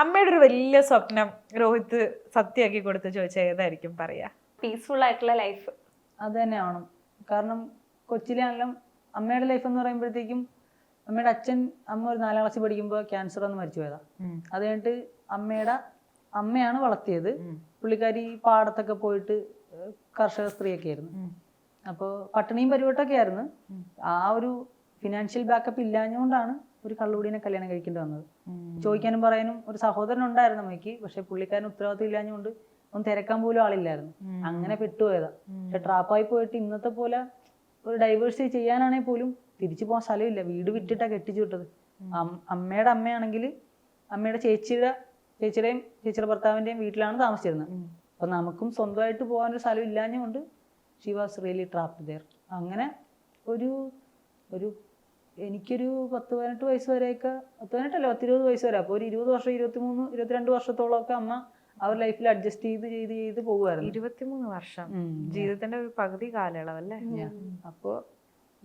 അമ്മയുടെ ഒരു വലിയ സ്വപ്നം രോഹിത് സത്യമാക്കി കൊടുത്ത് ചോദിച്ചാൽ ഏതായിരിക്കും പറയാ? പീസ്ഫുൾ ആയിട്ടുള്ള ലൈഫ് അത് തന്നെയാണ് കാരണം കൊച്ചിലാണെങ്കിലും അമ്മയുടെ ലൈഫ് എന്ന് പറയുമ്പോഴത്തേക്കും അമ്മയുടെ അച്ഛൻ അമ്മ ഒരു നാലാം ക്ലാസ്സിൽ പഠിക്കുമ്പോൾ ക്യാൻസർ വന്ന് മരിച്ചു പോയതാ അത് കഴിഞ്ഞിട്ട് അമ്മയുടെ അമ്മയാണ് വളർത്തിയത്. പുള്ളിക്കാരി പാടത്തൊക്കെ പോയിട്ട് കർഷക സ്ത്രീയൊക്കെ ആയിരുന്നു. അപ്പോൾ പട്ടിണിയും പരിവട്ടമൊക്കെ ആയിരുന്നു. ആ ഒരു ഫിനാൻഷ്യൽ ബാക്കപ്പ് ഇല്ലാഞ്ഞുകൊണ്ടാണ് ഒരു കള്ളുകൂടിനെ കല്യാണം കഴിക്കേണ്ടി വന്നത്. ചോദിക്കാനും പറയാനും ഒരു സഹോദരൻ ഉണ്ടായിരുന്നു അമ്മയ്ക്ക്. പക്ഷെ പുള്ളിക്കാരൻ ഉത്തരവാദിത്വം ഇല്ലാഞ്ഞുകൊണ്ട് ഒന്ന് തിരക്കാൻ പോലും ആളില്ലായിരുന്നു. അങ്ങനെ പെട്ടുപോയതാ. പക്ഷെ ട്രാപ്പായി പോയിട്ട് ഇന്നത്തെ പോലെ ഒരു ഡൈവേഴ്സിറ്റി ചെയ്യാനാണെങ്കിൽ പോലും തിരിച്ചു പോകാൻ സ്ഥലമില്ല. വീട് വിറ്റിട്ടാ കെട്ടിച്ചു വിട്ടത്. അമ്മയുടെ അമ്മയാണെങ്കിൽ അമ്മയുടെ ചേച്ചിയുടെ ചേച്ചിയുടെയും ചേച്ചിയുടെ ഭർത്താവിന്റെയും വീട്ടിലാണ് താമസിച്ചിരുന്നത്. അപ്പൊ നമുക്കും സ്വന്തമായിട്ട് പോകാനൊരു സ്ഥലം ഇല്ലാഞ്ഞുകൊണ്ട് she was really trapped there അങ്ങനെ ഒരു ഒരു എനിക്കൊരു പത്ത് പതിനെട്ട് വയസ്സ് വരെയൊക്കെ പത്ത് പതിനെട്ടല്ല പത്തിരുപത് വയസ്സ് വരെ. അപ്പോൾ ഒരു ഇരുപത് വർഷം ഇരുപത്തിമൂന്ന് ഇരുപത്തിരണ്ട് വർഷത്തോളമൊക്കെ അമ്മ അവർ ലൈഫിൽ അഡ്ജസ്റ്റ് ചെയ്ത് ചെയ്ത് ചെയ്ത് പോകുമായിരുന്നു ഇരുപത്തിമൂന്ന് വർഷം. ജീവിതത്തിന്റെ ഒരു പകുതി കാലയളവല്ലേ? അപ്പോൾ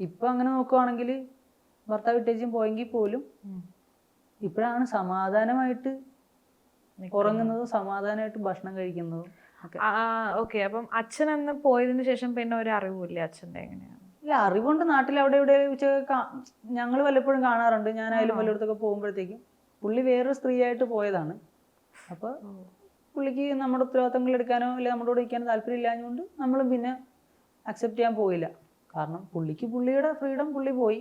ഇപ്പൊ അങ്ങനെ നോക്കുവാണെങ്കിൽ ഭർത്താവ് വിട്ടേച്ചും പോയെങ്കിൽ പോലും. ഇപ്പോഴാണ് സമാധാനമായിട്ട് ഉറങ്ങുന്നതും സമാധാനമായിട്ട് ഭക്ഷണം കഴിക്കുന്നതും ഓക്കെ. അപ്പം അച്ഛൻ അന്ന് പോയതിനു ശേഷം പിന്നെ ഒരു അറിവില്ല അച്ഛന്റെ എങ്ങനെയാണ്? ഇല്ല അറിവുണ്ട് നാട്ടിൽ അവിടെ ഇവിടെ ഞങ്ങൾ വല്ലപ്പോഴും കാണാറുണ്ട്. ഞാനായാലും വല്ലയിടത്തൊക്കെ പോകുമ്പോഴത്തേക്കും പുള്ളി വേറൊരു സ്ത്രീയായിട്ട് പോയതാണ്. അപ്പോൾ പുള്ളിക്ക് നമ്മുടെ ഉത്തരവാദിത്തങ്ങൾ എടുക്കാനോ അല്ലെങ്കിൽ നമ്മുടെ കൂടെ ഇരിക്കാനോ താല്പര്യം ഇല്ലാഞ്ഞുകൊണ്ട് നമ്മളും പിന്നെ അക്സെപ്റ്റ് ചെയ്യാൻ പോയില്ല. കാരണം പുള്ളിക്ക് പുള്ളിയുടെ ഫ്രീഡം പുള്ളി പോയി.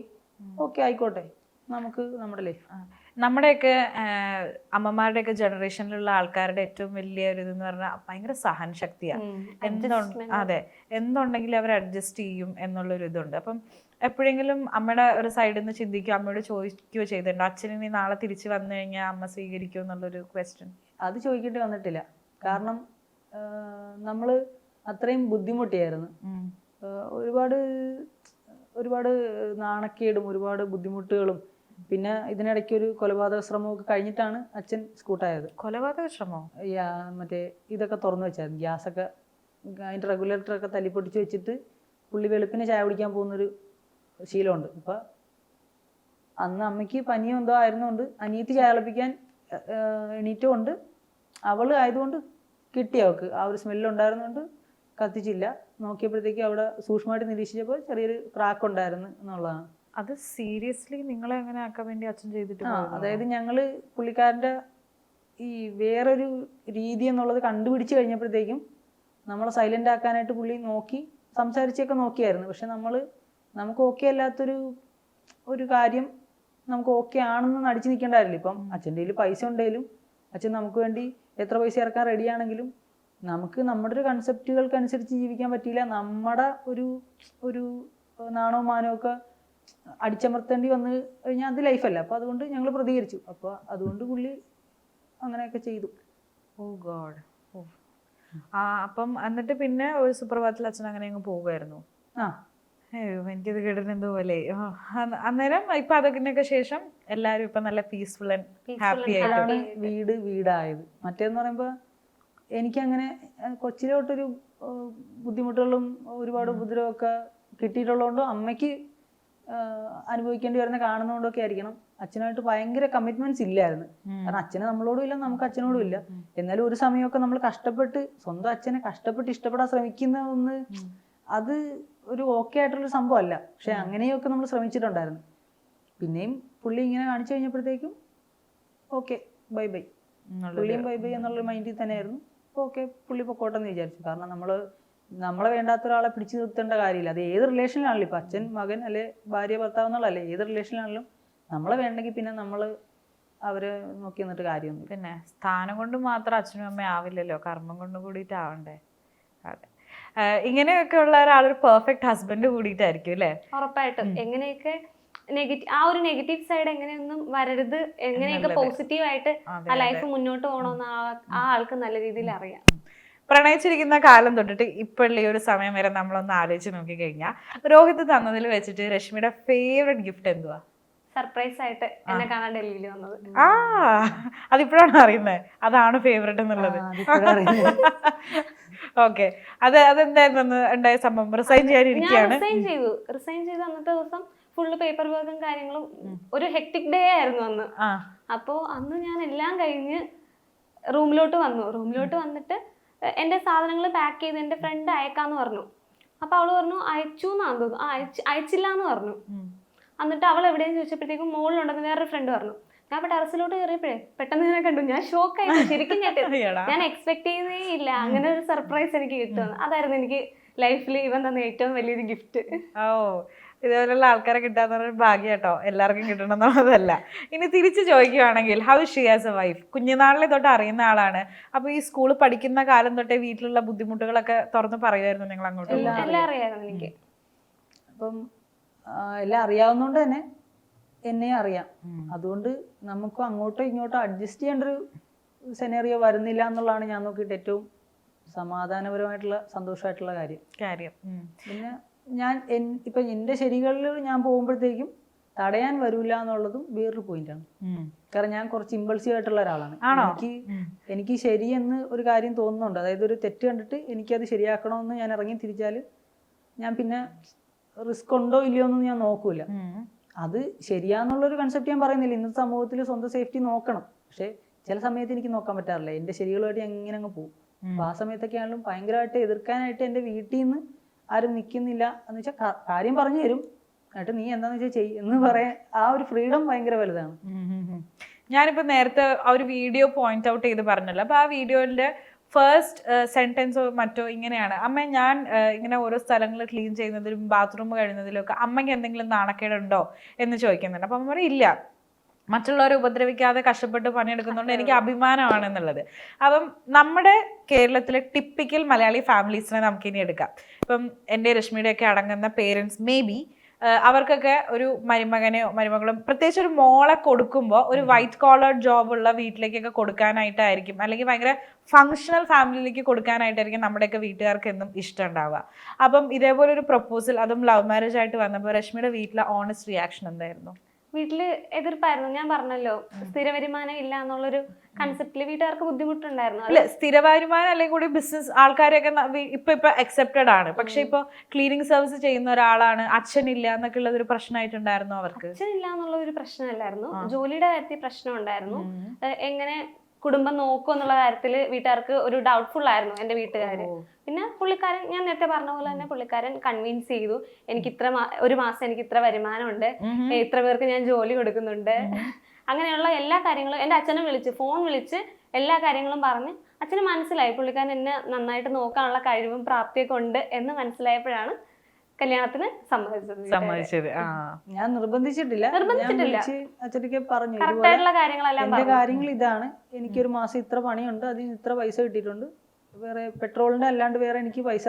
ഓക്കെ ആയിക്കോട്ടെ. നമുക്ക് നമ്മുടെ ലൈഫ്. നമ്മുടെയൊക്കെ അമ്മമാരുടെയൊക്കെ ജനറേഷനിലുള്ള ആൾക്കാരുടെ ഏറ്റവും വലിയ ഒരു ഇതെന്ന് പറഞ്ഞാൽ ഭയങ്കര സഹനശക്തിയാണ് എന്തുണ്ട് അതെ. എന്തുണ്ടെങ്കിലും അവർ അഡ്ജസ്റ്റ് ചെയ്യും എന്നുള്ളൊരു ഇതുണ്ട്. അപ്പം എപ്പോഴെങ്കിലും അമ്മയുടെ ഒരു സൈഡിൽ നിന്ന് ചിന്തിക്കുകയോ അമ്മയോട് ചോദിക്കുകയോ ചെയ്തിട്ടുണ്ടോ? അച്ഛന് ഇനി നാളെ തിരിച്ചു വന്നു കഴിഞ്ഞാൽ അമ്മ സ്വീകരിക്കുമോ എന്നുള്ളൊരു ക്വസ്റ്റ്യൻ അത് ചോദിക്കേണ്ടി വന്നിട്ടില്ല. കാരണം നമ്മൾ അത്രയും ബുദ്ധിമുട്ടിയായിരുന്നു. ഒരുപാട് ഒരുപാട് നാണക്കേടും ഒരുപാട് ബുദ്ധിമുട്ടുകളും പിന്നെ ഇതിനിടയ്ക്ക് ഒരു കൊലപാതക ശ്രമമൊക്കെ കഴിഞ്ഞിട്ടാണ് അച്ഛൻ സ്കൂട്ടായത്. കൊലപാതക ശ്രമോ? മറ്റേ ഇതൊക്കെ തുറന്നു വെച്ചായിരുന്നു. ഗ്യാസൊക്കെ അതിന്റെ റെഗുലേറ്ററൊക്കെ തല്ലിപ്പൊട്ടിച്ച് വെച്ചിട്ട് പുള്ളി വെളുപ്പിന് ചായ കുടിക്കാൻ പോകുന്നൊരു ശീലമുണ്ട്. അപ്പം അന്ന് അമ്മയ്ക്ക് പനിയോ എന്തോ ആയിരുന്നുകൊണ്ട് അനിയത്തി ചായ തിളപ്പിക്കാൻ എണീറ്റുമുണ്ട് അവൾ ആയതുകൊണ്ട് കിട്ടി അവൾക്ക്. ആ ഒരു സ്മെല്ലുണ്ടായിരുന്നുണ്ട് കത്തിച്ചില്ല. നോക്കിയപ്പോഴത്തേക്ക് അവിടെ സൂക്ഷ്മമായിട്ട് നിരീക്ഷിച്ചപ്പോൾ ചെറിയൊരു ക്രാക്ക് ഉണ്ടായിരുന്നു എന്നുള്ളതാണ്. അത് സീരിയസ്ലി നിങ്ങളെ അങ്ങനെ ആക്കാൻ വേണ്ടി അച്ഛൻ ചെയ്തിട്ട് അതായത് ഞങ്ങൾ പുള്ളിക്കാരന്റെ ഈ വേറൊരു രീതി എന്നുള്ളത് കണ്ടുപിടിച്ച് കഴിഞ്ഞപ്പോഴത്തേക്കും നമ്മളെ സൈലന്റ് ആക്കാനായിട്ട് പുള്ളി നോക്കി സംസാരിച്ചൊക്കെ നോക്കിയായിരുന്നു. പക്ഷെ നമ്മൾ നമുക്ക് ഓക്കെ അല്ലാത്തൊരു ഒരു കാര്യം നമുക്ക് ഓക്കെ ആണെന്ന് നടിച്ചു നിൽക്കേണ്ടായില്ല ഇപ്പം അച്ഛന്റെ കയ്യിൽ പൈസ ഉണ്ടെങ്കിലും അച്ഛൻ നമുക്ക് വേണ്ടി എത്ര പൈസ ഇറക്കാൻ റെഡിയാണെങ്കിലും നമുക്ക് നമ്മുടെ ഒരു കൺസെപ്റ്റുകൾക്കനുസരിച്ച് ജീവിക്കാൻ പറ്റിയില്ല. നമ്മുടെ ഒരു ഒരു നാണവും മാനവും ഒക്കെ അടിച്ചമർത്തേണ്ടി വന്നു കഴിഞ്ഞാൽ അത് ലൈഫല്ല. അപ്പോൾ അതുകൊണ്ട് ഞങ്ങൾ പ്രതികരിച്ചു. അപ്പോൾ അതുകൊണ്ട് പുള്ളി അങ്ങനെയൊക്കെ ചെയ്തു. Oh God. ആ അപ്പം എന്നിട്ട് പിന്നെ ഒരു സുപ്രഭാതത്തിൽ അച്ഛൻ അങ്ങനെ അങ്ങ് പോവുമായിരുന്നു ആ. അയ്യോ എനിക്കത് കേട്ടിട്ട് എന്തോ പോലെ അന്നേരം ഇപ്പൊ അതൊക്കെ ശേഷം എല്ലാരും ഇപ്പൊ നല്ല പീസ്ഫുൾ ആൻഡ് ഹാപ്പി ആയിട്ട്. വീട് വീടായത്. മറ്റേന്ന് പറയുമ്പോ എനിക്കങ്ങനെ കൊച്ചിലോട്ടൊരു ബുദ്ധിമുട്ടുകളും ഒരുപാട് ഉപദ്രവമൊക്കെ കിട്ടിയിട്ടുള്ളതുകൊണ്ട് അമ്മയ്ക്ക് അനുഭവിക്കേണ്ടി വരുന്ന കാണുന്നതുകൊണ്ടൊക്കെ ആയിരിക്കണം. അച്ഛനായിട്ട് ഭയങ്കര കമ്മിറ്റ്മെന്റ്സ് ഇല്ലായിരുന്നു. കാരണം അച്ഛന് നമ്മളോടും ഇല്ല നമുക്ക് അച്ഛനോടും ഇല്ല. എന്നാലും ഒരു സമയമൊക്കെ നമ്മൾ കഷ്ടപ്പെട്ട് സ്വന്തം അച്ഛനെ കഷ്ടപ്പെട്ട് ഇഷ്ടപ്പെടാൻ ശ്രമിക്കുന്ന ഒന്ന് അത് ഒരു ഓക്കെ ആയിട്ടുള്ള അല്ല പക്ഷെ അങ്ങനെയൊക്കെ നമ്മൾ ശ്രമിച്ചിട്ടുണ്ടായിരുന്നു. പിന്നെയും പുള്ളി ഇങ്ങനെ കാണിച്ചു കഴിഞ്ഞപ്പോഴത്തേക്കും ഓക്കെ ബൈ ബൈ പുള്ളിയും ബൈ ബൈ എന്നുള്ള മൈൻഡിൽ തന്നെയായിരുന്നു. ഓക്കെ പുള്ളി പൊക്കോട്ടെ എന്ന് വിചാരിച്ചു. കാരണം നമ്മൾ നമ്മളെ വേണ്ടാത്ത ഒരാളെ പിടിച്ചു നിർത്തേണ്ട കാര്യമില്ല. അത് ഏത് റിലേഷനിലാണല്ലോ ഇപ്പം അച്ഛൻ മകൻ അല്ലെ ഭാര്യ ഭർത്താവ് എന്നുള്ളതല്ലേ ഏത് റിലേഷനിലാണെങ്കിലും നമ്മളെ വേണ്ടെങ്കിൽ പിന്നെ നമ്മൾ അവരെ നോക്കി നിന്നിട്ട് കാര്യമൊന്നും പിന്നെ സ്ഥാനം കൊണ്ട് മാത്രം അച്ഛനും അമ്മയും ആവില്ലല്ലോ. കർമ്മം കൊണ്ട് കൂടിയിട്ട് ആവണ്ടേ? അതെ. ഇങ്ങനെയൊക്കെ ഉള്ള ഒരാളൊരു പെർഫെക്റ്റ് ഹസ്ബൻഡ് കൂടിയിട്ടായിരിക്കും അല്ലേ? ഉറപ്പായിട്ടും. എങ്ങനെയൊക്കെ നെഗറ്റീവ് ആ ഒരു നെഗറ്റീവ് സൈഡ് എങ്ങനെയൊന്നും വരരുത്. എങ്ങനെയൊക്കെ എന്നുള്ളത്. പോസിറ്റീവ് ആയിട്ട് ആ ലൈഫ് മുന്നോട്ട് പോകണമെന്ന് ആ ആൾക്ക് നല്ല രീതിയിൽ അറിയാം. പ്രണയിച്ചിരിക്കുന്ന കാലം തൊട്ടിട്ട് ഇപ്പോഴുള്ള ഈ ഒരു സമയം വരെ നമ്മളൊന്ന് ആലോചിച്ച് നോക്കിക്കഴിഞ്ഞാൽ രോഹിത് തന്നതിൽ വെച്ചിട്ട് രശ്മിയുടെ ഫേവറേറ്റ് ഗിഫ്റ്റ് എന്തുവാ? സർപ്രൈസ് ആയിട്ട് എന്നെ കാണാൻ ഡൽഹിയിൽ വന്നത്. ആ അതിപ്പോഴാണ് അറിയുന്നത് അതാണ് ഫേവറേറ്റ് എന്നുള്ളത്. ഓക്കെ അത് അതെന്തായിരുന്നു ഉണ്ടായ സംഭവം? റിസൈൻ ചെയ്യാനിരിക്കുകയാണ് റിസൈൻ ചെയ്തു. റിസൈൻ ചെയ്ത അന്നത്തെ ദിവസം ഫുള്ള് പേപ്പർ വർക്കും കാര്യങ്ങളും ഒരു ഹെക്ടിക് ഡേ ആയിരുന്നു അന്ന്. അപ്പോ അന്ന് ഞാൻ എല്ലാം കഴിഞ്ഞ് റൂമിലോട്ട് വന്നു. റൂമിലോട്ട് വന്നിട്ട് എന്റെ സാധനങ്ങൾ പാക്ക് ചെയ്ത് എന്റെ ഫ്രണ്ട് അയക്കാന്ന് പറഞ്ഞു. അപ്പൊ അവൾ പറഞ്ഞു അയച്ചു എന്നാന്ന് തോന്നുന്നു അയച്ച് അയച്ചില്ല എന്ന് പറഞ്ഞു. എന്നിട്ട് അവൾ എവിടെയെന്ന് ചോദിച്ചപ്പോഴത്തേക്കും മുകളിലുണ്ടെന്ന് വേറൊരു ഫ്രണ്ട് പറഞ്ഞു. ഞാൻ ഇപ്പൊ ടെറസിലോട്ട് കയറിയപ്പോഴേ പെട്ടെന്ന് ഞാൻ കണ്ടു. ഞാൻ ഷോക്കായി ശരിക്കും ഞാൻ എടാ. ഞാൻ എക്സ്പെക്ട് ചെയ്യുന്നേ ഇല്ല. അങ്ങനെ ഒരു സർപ്രൈസ് എനിക്ക് കിട്ടുമെന്ന്. അതായിരുന്നു എനിക്ക് ലൈഫിൽ ഇവൻ തന്ന ഏറ്റവും വലിയൊരു ഗിഫ്റ്റ് ഓ. ഇതുപോലുള്ള ആൾക്കാരെ കിട്ടാന്ന് പറഞ്ഞ ഭാഗ്യം കേട്ടോ എല്ലാവർക്കും കിട്ടണം എന്നുള്ളതല്ല. ഇനി തിരിച്ചു ചോദിക്കുകയാണെങ്കിൽ how she as a wife കുഞ്ഞുനാളിലെ തൊട്ട് അറിയുന്ന ആളാണ്. അപ്പൊ ഈ സ്കൂൾ പഠിക്കുന്ന കാലം തൊട്ടേ വീട്ടിലുള്ള ബുദ്ധിമുട്ടുകളൊക്കെ തുറന്ന് പറയുമായിരുന്നു നിങ്ങൾ അങ്ങോട്ട് എല്ലാം എനിക്ക്. അപ്പം എല്ലാം അറിയാവുന്നതുകൊണ്ട് തന്നെ എന്നെ അറിയാം. അതുകൊണ്ട് നമുക്ക് അങ്ങോട്ടോ ഇങ്ങോട്ടോ അഡ്ജസ്റ്റ് ചെയ്യേണ്ട ഒരു സെനേറിയോ വരുന്നില്ല എന്നുള്ളതാണ് ഞാൻ നോക്കിയിട്ട് ഏറ്റവും സമാധാനപരമായിട്ടുള്ള സന്തോഷമായിട്ടുള്ള കാര്യം. കാര്യം. പിന്നെ ഞാൻ എൻ- ഇപ്പൊ എന്റെ ശരികളിൽ ഞാൻ പോകുമ്പോഴത്തേക്കും തടയാൻ വരൂല എന്നുള്ളതും വേറൊരു പോയിന്റാണ്. കാരണം ഞാൻ കുറച്ച് ഇമ്പൾസീവ് ആയിട്ടുള്ള ഒരാളാണ്? എനിക്ക്. എനിക്ക് ശരിയെന്ന് ഒരു കാര്യം തോന്നുന്നുണ്ട്. അതായത് ഒരു തെറ്റ് കണ്ടിട്ട് എനിക്കത് ശരിയാക്കണമെന്ന് ഞാൻ ഇറങ്ങി തിരിച്ചാൽ ഞാൻ പിന്നെ റിസ്ക് ഉണ്ടോ ഇല്ലയോ എന്ന് ഞാൻ നോക്കൂല. അത് ശരിയാന്നുള്ളൊരു കൺസെപ്റ്റ് ഞാൻ പറയുന്നില്ല. ഇന്നത്തെ സമൂഹത്തിൽ സ്വന്തം സേഫ്റ്റി നോക്കണം. പക്ഷേ ചില സമയത്ത് എനിക്ക് നോക്കാൻ പറ്റാറില്ല. എന്റെ ശരികളുമായിട്ട് ഞാൻ ഇങ്ങനെ അങ്ങ് പോകും. അപ്പൊ അപ്പോൾ ആ സമയത്തൊക്കെ ആണെങ്കിലും ഭയങ്കരമായിട്ട് എതിർക്കാനായിട്ട് എന്റെ വീട്ടിൽ നിന്ന് ആരും നിൽക്കുന്നില്ല എന്ന് വെച്ചാൽ കാര്യം പറഞ്ഞു തരും. എന്നിട്ട് നീ എന്താന്ന് വെച്ചാൽ ചെയ്യ എന്ന് പറയാൻ ആ ഒരു ഫ്രീഡം ഭയങ്കര വലുതാണ്. ഞാനിപ്പോൾ നേരത്തെ ആ ഒരു വീഡിയോ പോയിന്റ് ഔട്ട് ചെയ്ത് പറഞ്ഞല്ലോ. അപ്പോൾ ആ വീഡിയോയിന്റെ ഫസ്റ്റ് സെന്റൻസോ മറ്റോ ഇങ്ങനെയാണ്. അമ്മ ഞാൻ ഇങ്ങനെ ഓരോ സ്ഥലങ്ങൾ ക്ലീൻ ചെയ്യുന്നതിലും ബാത്റൂം കഴിയുന്നതിലും ഒക്കെ അമ്മയ്ക്ക് എന്തെങ്കിലും നാണക്കേടുണ്ടോ എന്ന് ചോദിക്കുന്നുണ്ട്. അപ്പൊ അമ്മ ഇല്ല. മറ്റുള്ളവരെ ഉപദ്രവിക്കാതെ കഷ്ടപ്പെട്ട് പണിയെടുക്കുന്നതുകൊണ്ട് എനിക്ക് അഭിമാനമാണ് എന്നുള്ളത് അപ്പം നമ്മുടെ കേരളത്തിലെ ടിപ്പിക്കൽ മലയാളി ഫാമിലീസിനെ നമുക്ക് ഇനി എടുക്കാം. ഇപ്പം എന്റെ രശ്മിയുടെ ഒക്കെ അടങ്ങുന്ന പേരൻസ് മേ ബി അവർക്കൊക്കെ ഒരു മരുമകനെയോ മരുമകളും പ്രത്യേകിച്ച് ഒരു മോളെ കൊടുക്കുമ്പോൾ ഒരു വൈറ്റ് കോളർ ജോബ് ഉള്ള വീട്ടിലേക്കൊക്കെ കൊടുക്കാനായിട്ടായിരിക്കും. അല്ലെങ്കിൽ ഭയങ്കര ഫങ്ഷണൽ ഫാമിലിയിലേക്ക് കൊടുക്കാനായിട്ടായിരിക്കും നമ്മുടെയൊക്കെ വീട്ടുകാർക്ക് എന്നും ഇഷ്ടം ഉണ്ടാവുക അപ്പം ഇതേപോലെ ഒരു പ്രപ്പോസൽ അതും ലവ് മാരേജ് ആയിട്ട് വന്നപ്പോൾ രശ്മിയുടെ വീട്ടിലെ ഓണസ്റ്റ് റിയാക്ഷൻ എന്തായിരുന്നു? വീട്ടിൽ എതിർപ്പായിരുന്നു. ഞാൻ പറഞ്ഞല്ലോ സ്ഥിര വരുമാനം ഇല്ല എന്നുള്ളൊരു കൺസെപ്റ്റിൽ വീട്ടുകാർക്ക് ബുദ്ധിമുട്ടുണ്ടായിരുന്നു. അല്ലെ സ്ഥിര വരുമാനം അല്ലെങ്കിൽ കൂടി ബിസിനസ് ആൾക്കാരെയൊക്കെ ഇപ്പൊ ഇപ്പൊ അക്സെപ്റ്റഡ് ആണ്. പക്ഷെ ഇപ്പൊ ക്ലീനിങ് സർവീസ് ചെയ്യുന്ന ഒരാളാണ് അച്ഛനില്ല എന്നൊക്കെ ഉള്ള ഒരു പ്രശ്നമായിട്ടുണ്ടായിരുന്നു അവർക്ക്. അച്ഛനില്ല എന്നുള്ള ഒരു പ്രശ്നമല്ലായിരുന്നു. ജോലിയുടെ കാര്യത്തിൽ പ്രശ്നം ഉണ്ടായിരുന്നു എങ്ങനെ കുടുംബം നോക്കും എന്നുള്ള കാര്യത്തിൽ വീട്ടുകാർക്ക് ഒരു ഡൗട്ട്ഫുൾ ആയിരുന്നു എന്റെ വീട്ടുകാര്. പിന്നെ പുള്ളിക്കാരൻ ഞാൻ നേരത്തെ പറഞ്ഞ പോലെ തന്നെ പുള്ളിക്കാരൻ കൺവിൻസ് ചെയ്തു എനിക്ക് ഇത്ര ഒരു മാസം എനിക്ക് ഇത്ര വരുമാനമുണ്ട് ഇത്ര പേർക്ക് ഞാൻ ജോലി കൊടുക്കുന്നുണ്ട്. അങ്ങനെയുള്ള എല്ലാ കാര്യങ്ങളും എന്റെ അച്ഛനെ വിളിച്ച് ഫോൺ വിളിച്ച് എല്ലാ കാര്യങ്ങളും പറഞ്ഞ് അച്ഛന് മനസ്സിലായി പുള്ളിക്കാരൻ എന്നെ നന്നായിട്ട് നോക്കാനുള്ള കഴിവും പ്രാപ്തിയൊക്കെ ഉണ്ട് എന്ന് മനസ്സിലായപ്പോഴാണ് കല്യാണത്തിന് സമ്മതിച്ചത് വീട്ടുകാര്. സമ്മതിച്ചത്. ആ. ഞാൻ നിർബന്ധിച്ചിട്ടില്ല. നിർബന്ധിച്ചിട്ടില്ല. അച്ഛനൊക്കെ പറഞ്ഞു. കാര്യങ്ങളെല്ലാം എന്റെ കാര്യങ്ങൾ ഇതാണ്. എനിക്ക് ഒരു മാസം ഇത്ര പണിയുണ്ട്. അതിന് ഇത്ര പൈസ കിട്ടിയിട്ടുണ്ട്. വേറെ പെട്രോളിന്റെ അല്ലാണ്ട് വേറെ എനിക്ക് പൈസ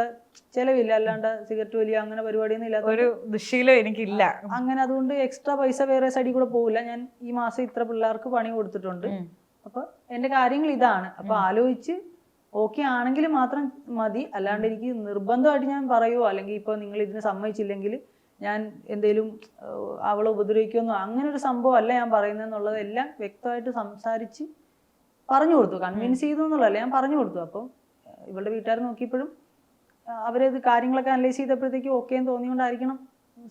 ചെലവില്ല. അല്ലാണ്ട് സിഗരറ്റ് വലിയ അങ്ങനെ പരിപാടിയൊന്നും ഇല്ലാത്ത ഒരു ദുശീലം എനിക്കില്ല. അങ്ങനെ അതുകൊണ്ട് എക്സ്ട്രാ പൈസ വേറെ സൈഡിൽ കൂടെ പോകില്ല ഞാൻ ഈ മാസം ഇത്ര പിള്ളേർക്ക് പണി കൊടുത്തിട്ടുണ്ട്. അപ്പൊ എന്റെ കാര്യങ്ങൾ ഇതാണ്. അപ്പൊ ആലോചിച്ച് ഓക്കെ ആണെങ്കിൽ മാത്രം മതി. അല്ലാണ്ട് എനിക്ക് നിർബന്ധമായിട്ട് ഞാൻ പറയുമോ അല്ലെങ്കിൽ ഇപ്പൊ നിങ്ങൾ ഇതിന് സമ്മതിച്ചില്ലെങ്കിൽ ഞാൻ എന്തേലും അവളെ ഉപദ്രവിക്കുമെന്നോ അങ്ങനെ ഒരു സംഭവം അല്ല ഞാൻ പറയുന്നതെന്നുള്ളത്. എല്ലാം വ്യക്തമായിട്ട് സംസാരിച്ച് പറഞ്ഞു കൊടുത്തു. കൺവിൻസ് ചെയ്തു എന്നുള്ളതല്ല ഞാൻ പറഞ്ഞു കൊടുത്തു. അപ്പം ഇവളുടെ വീട്ടുകാർ നോക്കിയപ്പോഴും അവരത് കാര്യങ്ങളൊക്കെ അനലൈസ് ചെയ്തപ്പോഴത്തേക്ക് ഓക്കെ എന്ന് തോന്നിയോണ്ടായിരിക്കണം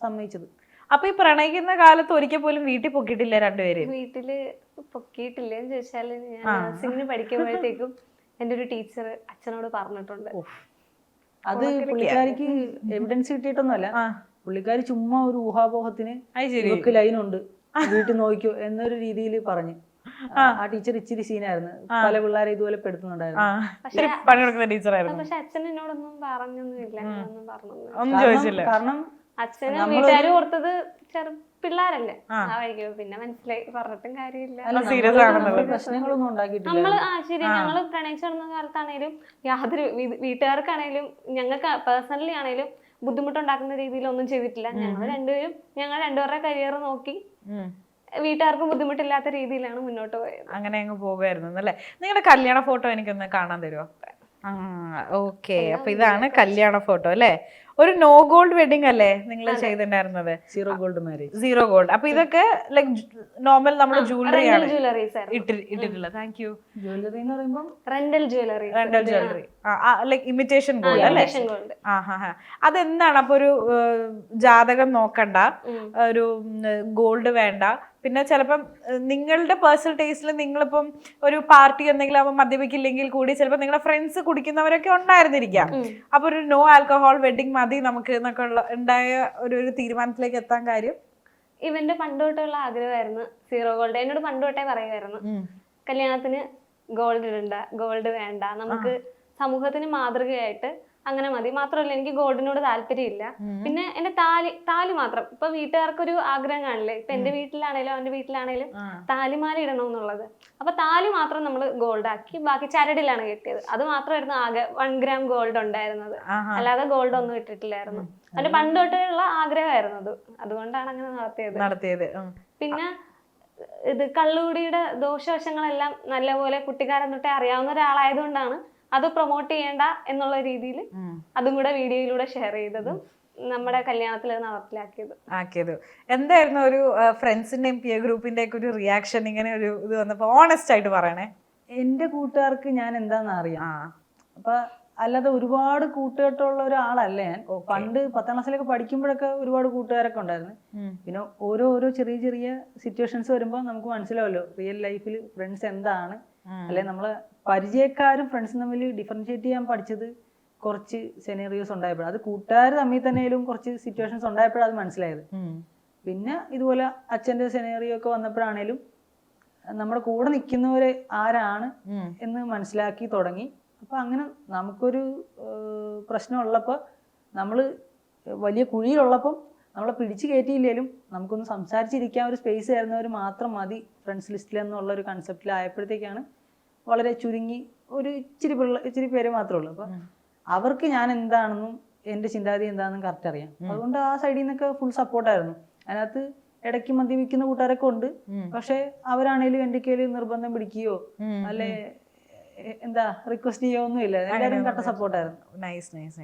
സമ്മതിച്ചത്. അപ്പൊ ഈ പ്രണയിക്കുന്ന കാലത്ത് ഒരിക്കൽ പോലും വീട്ടിൽ പൊക്കിയിട്ടില്ല രണ്ടുപേരും? വീട്ടിൽ പൊക്കിയിട്ടില്ലെന്ന് ചോദിച്ചാൽ ഞാൻ നഴ്സിംഗിന് പഠിക്കുമ്പോഴത്തേക്കും എന്റെ ഒരു ടീച്ചർ അച്ഛനോട് പറഞ്ഞിട്ടുണ്ട്. അത് പുള്ളിക്കാരിക്ക് എവിഡൻസ് കിട്ടിയിട്ടൊന്നുമല്ല. ആ. പുള്ളിക്കാരി ചുമ്മാ ഒരു ഊഹാപോഹത്തിന് ലൈനുണ്ട്. വീട്ടിൽ നോക്കിയോ എന്നൊരു രീതിയിൽ പറഞ്ഞു. ആ. ടീച്ചർ ഇച്ചിരി സീനായിരുന്നു. പല പിള്ളേരെ ഇതുപോലെ പെടുത്തുന്നുണ്ടായിരുന്നു. പക്ഷെ അച്ഛൻ എന്നോടൊന്നും പറഞ്ഞൊന്നുമില്ല. കാരണം അച്ഛനും വീട്ടുകാരും ഓർത്തത് ചെറു പിള്ളേരല്ലേ? ആ. വഴിക്ക് പിന്നെ മനസ്സിലായി. പറഞ്ഞിട്ടും കാര്യമില്ല. സീരിയസ് ആണെന്നുള്ളത്. പ്രശ്നങ്ങളൊന്നും ഉണ്ടാക്കിയിട്ടില്ല. നമ്മൾ ആ ശരി. ഞങ്ങൾ പ്രണയിച്ചു നടന്ന കാലത്താണേലും യാതൊരു വീട്ടുകാർക്കാണേലും ഞങ്ങൾക്ക് പേഴ്സണലി ആണേലും ബുദ്ധിമുട്ടുണ്ടാക്കുന്ന രീതിയിൽ ഒന്നും ചെയ്തിട്ടില്ല ഞങ്ങൾ രണ്ടുപേരും ഞങ്ങൾ രണ്ടുപേരുടെ കരിയർ നോക്കി. വീട്ടുകാർക്ക് ബുദ്ധിമുട്ടില്ലാത്ത രീതിയിലാണ് മുന്നോട്ട് പോയത്. അങ്ങനെ അങ്ങ് പോകുമായിരുന്നു അല്ലേ നിങ്ങളുടെ കല്യാണ ഫോട്ടോ എനിക്കൊന്ന് കാണാൻ തരുമോ ആ ഓക്കെ. അപ്പൊ ഇതാണ് കല്യാണ ഫോട്ടോ അല്ലേ? ഒരു നോ ഗോൾഡ് വെഡിങ് അല്ലേ നിങ്ങൾ ചെയ്തിട്ടുണ്ടായിരുന്നത്? Zero gold marriage zero gold അപ്പൊ ഇതൊക്കെ ലൈക് നോർമൽ നമ്മുടെ ജ്വല്ലറി ആണ് ഇട്ടിട്ടുള്ളത്. താങ്ക് യു ജ്വല്ലറി എന്ന് പറയുമ്പോൾ rental jewellery rental jewellery like imitation gold അല്ലേ? അതെന്താണ്? അപ്പൊ ഒരു ജാതകം നോക്കണ്ട. ഒരു ഗോൾഡ് വേണ്ട. പിന്നെ ചിലപ്പം നിങ്ങളുടെ പേഴ്സണൽ ടേസ്റ്റിൽ നിങ്ങളിപ്പം ഒരു പാർട്ടി എന്തെങ്കിലും ആവുമ്പോൾ മദ്യപിക്കില്ലെങ്കിൽ കൂടി ചിലപ്പോൾ നിങ്ങളുടെ ഫ്രണ്ട്സ് കുടിക്കുന്നവരൊക്കെ ഉണ്ടായിരുന്നിരിക്കാം. അപ്പൊ ഒരു നോ ആൽക്കഹോൾ വെഡിങ് മതി നമുക്ക് എന്നൊക്കെ ഉള്ള ഉണ്ടായ ഒരു ഒരു തീരുമാനത്തിലേക്ക് എത്താൻ കാര്യം? ഇവന്റെ പണ്ട് തൊട്ടുള്ള ആഗ്രഹമായിരുന്നു. സീറോ ഗോൾഡ് എന്നോട് പണ്ട് തൊട്ടേ പറയുമായിരുന്നു. കല്യാണത്തിന് ഗോൾഡ് ഇടണ്ട ഗോൾഡ് വേണ്ട. നമുക്ക് സമൂഹത്തിന് മാതൃകയായിട്ട് അങ്ങനെ മതി. മാത്രമല്ല എനിക്ക് ഗോൾഡിനോട് താല്പര്യമില്ല. പിന്നെ എന്റെ താലി താലി മാത്രം. ഇപ്പൊ വീട്ടുകാർക്കൊരു ആഗ്രഹം കാണില്ലേ? ഇപ്പൊ എന്റെ വീട്ടിലാണേലും അവന്റെ വീട്ടിലാണേലും താലിമാല ഇടണം എന്നുള്ളത് അപ്പൊ താലി മാത്രം നമ്മൾ ഗോൾഡ് ആക്കി ബാക്കി ചരടിലാണ് കെട്ടിയത്. അത് മാത്രമായിരുന്നു ആകെ വൺ ഗ്രാം ഗോൾഡ് ഉണ്ടായിരുന്നത്. അല്ലാതെ ഗോൾഡ് ഒന്നും ഇട്ടിട്ടില്ലായിരുന്നു. അതിന്റെ പണ്ട് തൊട്ടുള്ള ആഗ്രഹമായിരുന്നു അത്. അതുകൊണ്ടാണ് അങ്ങനെ നടത്തിയത്. നടത്തിയത്. പിന്നെ ഇത് കള്ളുകുടിയുടെ ദോഷവശങ്ങളെല്ലാം നല്ലപോലെ കുട്ടിക്കാലം തൊട്ടേ അറിയാവുന്ന ഒരാളായതുകൊണ്ടാണ് അത് പ്രൊമോട്ട് ചെയ്യേണ്ട എന്നുള്ള രീതിയിൽ. അതും കൂടെ വീഡിയോയിലൂടെ ഷെയർ ചെയ്തതും നമ്മുടെ കല്യാണത്തിൽ നടപ്പിലാക്കിയത്. ആക്കിയത്. എന്തായിരുന്നു ഒരു ഫ്രണ്ട്സിന്റെയും പിയർ ഗ്രൂപ്പിന്റെ ഒക്കെ ഒരു റിയാക്ഷൻ ഇങ്ങനെ ഒരു ഇത് വന്നപ്പോ? ഓണസ്റ്റ് ആയിട്ട് പറയണേ. എന്റെ കൂട്ടുകാർക്ക് ഞാൻ എന്താണെന്ന് അറിയാം. അപ്പൊ അല്ലാതെ ഒരുപാട് കൂട്ടുകെട്ടുള്ള ഒരാളല്ല ഞാൻ. പണ്ട് പത്താം ക്ലാസ്സിലൊക്കെ പഠിക്കുമ്പോഴൊക്കെ ഒരുപാട് കൂട്ടുകാരൊക്കെ ഉണ്ടായിരുന്നു. പിന്നെ ഓരോ ഓരോ ചെറിയ ചെറിയ സിറ്റുവേഷൻസ് വരുമ്പോൾ നമുക്ക് മനസ്സിലാവല്ലോ റിയൽ ലൈഫിൽ ഫ്രണ്ട്സ് എന്താണ്. അല്ലെ നമ്മളെ പരിചയക്കാരും ഫ്രണ്ട്സും തമ്മിൽ ഡിഫറൻഷിയേറ്റ് ചെയ്യാൻ പഠിച്ചത് കുറച്ച് സെനേറിയോസ് ഉണ്ടായപ്പോഴാണ് അത് കൂട്ടുകാർ തമ്മിൽ തന്നെയും കുറച്ച് സിറ്റുവേഷൻസ് ഉണ്ടായപ്പോഴാണ് അത് മനസ്സിലായത്. പിന്നെ ഇതുപോലെ അച്ഛന്റെ സെനേറിയോ ഒക്കെ വന്നപ്പോഴാണേലും നമ്മുടെ കൂടെ നിൽക്കുന്നവരെ ആരാണ് എന്ന് മനസ്സിലാക്കി തുടങ്ങി. അപ്പൊ അങ്ങനെ നമുക്കൊരു പ്രശ്നം ഉള്ളപ്പോൾ നമ്മൾ വലിയ കുഴിയിലുള്ളപ്പം നമ്മളെ പിടിച്ചു കയറ്റിയില്ലേലും നമുക്കൊന്ന് സംസാരിച്ചിരിക്കാൻ ഒരു സ്പേസ് തരുന്നവർ മാത്രം മതി ഫ്രണ്ട്സ് ലിസ്റ്റിൽ എന്നുള്ള ഒരു കൺസെപ്റ്റിലായപ്പോഴത്തേക്കാണ് വളരെ ചുരുങ്ങി ഒരു ഇച്ചിരി പിള്ള ഇച്ചിരി പേര് മാത്രമേ ഉള്ളൂ. അപ്പോൾ അവർക്ക് ഞാൻ എന്താണെന്നും എന്റെ ചിന്താഗതി എന്താണെന്നും കറക്റ്റ് അറിയാം. അതുകൊണ്ട് ആ സൈഡിൽ നിന്നൊക്കെ ഫുൾ സപ്പോർട്ടായിരുന്നു അതിനകത്ത് ഇടയ്ക്ക് മദ്യപിക്കുന്ന കൂട്ടുകാരൊക്കെ ഉണ്ട്. പക്ഷെ അവരാണേലും എന്റെ കയ്യിൽ നിർബന്ധം പിടിക്കുകയോ. അല്ലെ എന്താ റിക്വസ്റ്റ് ചെയ്യോ ഒന്നുമില്ല. എല്ലാവരും കട്ട സപ്പോർട്ടായിരുന്നു നൈസ് നൈസ്